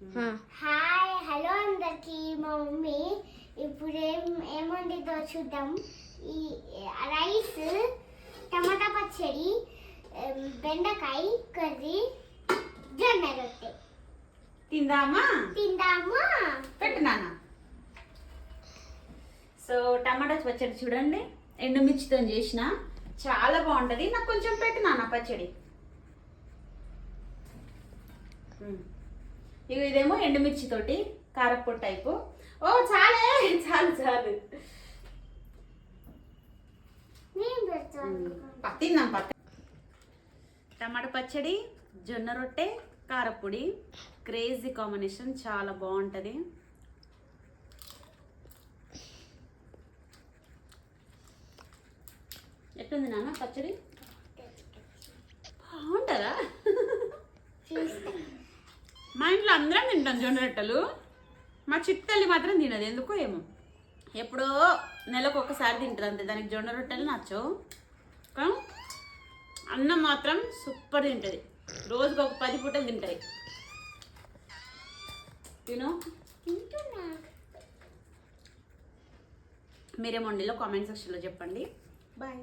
Hi hello అందరికి మా mummy ఇప్పుడు ఏం ఏముండిదో చూద్దాం. ఈ రైస్ టమాటా పచ్చడి బెండకాయ కర్రీ జొన్న రొట్టె. తిందామా? తిందామా? పెట్టు నాన్న సో టమాటా పచ్చడి చూడండి. ఎండుమిర్చితో చేసిన. చాలా బాగుంటది. నాకు కొంచెం పెట్టు నాన్న పచ్చడి ఇగో ఇదేమో ఎండుమిర్చి తోటి కారప్పొడి టైపు. ఓ చాలే చాలు చాలు. తిందాం పక్క టమాటా పచ్చడి జొన్న రొట్టె కారపొడి. క్రేజీ కాంబినేషన్ చాలా బాగుంటుంది. ఎట్లుంది నాన్న పచ్చడి బాగుంటుందా చూస్తా మా ఇంట్లో అందరం తింటాం జొన్న రొట్టెలు. మా చిట్టల్లి మాత్రం తినదు ఎందుకో ఏమో. ఎప్పుడో నెలకు ఒకసారి తింటుంది అంతే దానికి జొన్న రొట్టెలు నచ్చవు. కానీ అన్నం మాత్రం సూపర్ తింటుంది. రోజుకి ఒక పది పూటలు తింటాయి యూనో మీరేమో కామెంట్ సెక్షన్లో చెప్పండి. బాయ్.